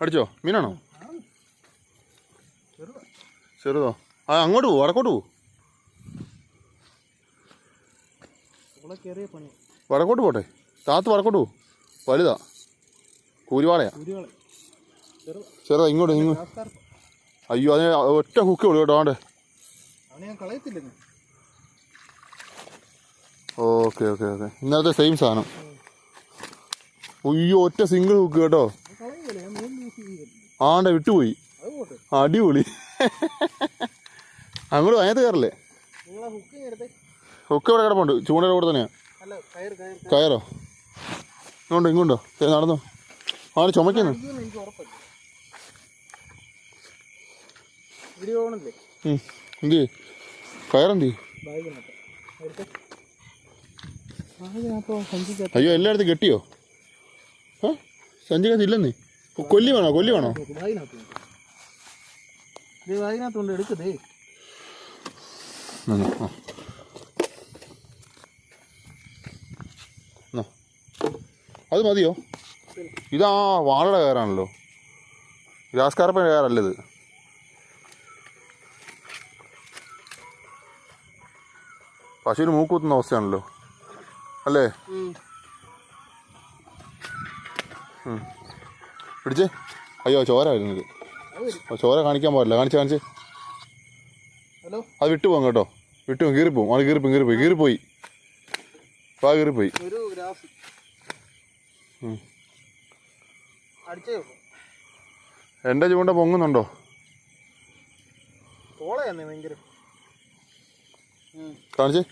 അടിച്ചോ? മീനാണോ? ചെറുതാ? ആ അങ്ങോട്ട് പോവും വടക്കോട്ട് പോവും വടക്കോട്ട് പോട്ടെ. താത്ത് വടക്കോട്ട് പോവും വലുതാ. കൂരിവാളയാ. ചെറുതാ ഇങ്ങോട്ട് ഇങ്ങോട്ട് അയ്യോ അതിന് ഒറ്റ ഹുക്ക് ഉള്ളു കേട്ടോ ആണ്ട് ഓക്കെ ഓക്കെ ഓക്കെ. ഇന്നത്തെ സെയിം സാധനം. അയ്യോ ഒറ്റ സിംഗിൾ ഹുക്ക് കേട്ടോ. ആണ്ടെ വിട്ടുപോയി. അടിപൊളി. അങ്ങോട്ട് അതിനകത്ത് കയറല്ലേ? ഹുക്ക് ഇവിടെ കിടപ്പുണ്ട്. ചൂണ്ടയുടെ കൂടെ തന്നെയാ. കയറ്? ഇങ്ങോട്ടോ ഇങ്ങോട്ടോ. നടന്നോ. ആണ് ചുമക്കുന്നു അയ്യോ എല്ലായിടത്തും കെട്ടിയോ? ആ സഞ്ചിക്കകത്ത് ഇല്ലെന്നേ കൊല്ലി വേണോ? കൊല്ലി വേണോ? അതിനകത്തുണ്ട് എടുക്കതേ ആ. അത് മതിയോ? ഇതാ വാളയുടെ കയറാണല്ലോ. ഗ്രാസ് കാർപ്പൻ കയറല്ല ഇത്. പശുവിന് മൂക്കുത്തുന്ന അവസ്ഥയാണല്ലോ. അല്ലേ? പിടിച്ചേ. അയ്യോ ചോര വരുന്നത്. ചോര കാണിക്കാൻ പാടില്ല കാണിച്ച് കാണിച്ച്. ഹലോ? അത് വിട്ടു പോകും കേട്ടോ. വിട്ടു പോകും. കീറിപ്പോവും അത് കീറിപ്പോയി കീറിപ്പോയി കീറിപ്പോയി പാ കീറിപ്പോയി എന്റെ ചൂണ്ട പൊങ്ങുന്നുണ്ടോ? കാണിച്ചേ.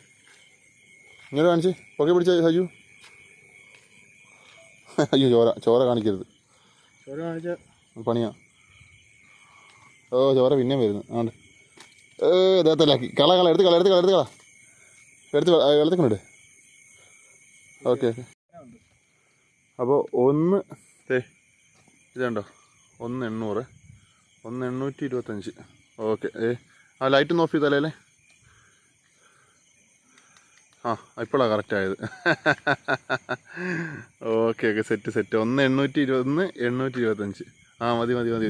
ഇങ്ങനെ കാണിച്ച്. പൊക്കെ പിടിച്ച സജു. അയ്യോ ചോര ചോര കാണിക്കരുത്. ചോര കാണിച്ച പണിയാ. ഓ ചോര പിന്നെയും വരുന്നു. ആണ്ട്. ഏ ഇതേത്തല്ലാക്കി കള കള എടുത്ത് കള എടുത്ത് കള എടുത്ത് കള. എടുത്ത് എടുത്തുകൊണ്ട് ഓക്കെ ഓക്കെ. അപ്പോൾ ഒന്ന് ഏ ഇതുണ്ടോ? ഒന്ന് എണ്ണൂറ്. ഒന്ന് എണ്ണൂറ്റി ഇരുപത്തഞ്ച്. ഓക്കെ ഏ ആ ലൈറ്റ് ഒന്ന് ഓഫ് ചെയ്താലേ ആ ഇപ്പോഴാണ് കറക്റ്റ് ആയത്. Okay okay set set. ഒന്ന് എണ്ണൂറ്റി ഇരുപത് ഒന്ന് എണ്ണൂറ്റി ഇരുപത്തഞ്ച്. ആ മതി മതി മതി.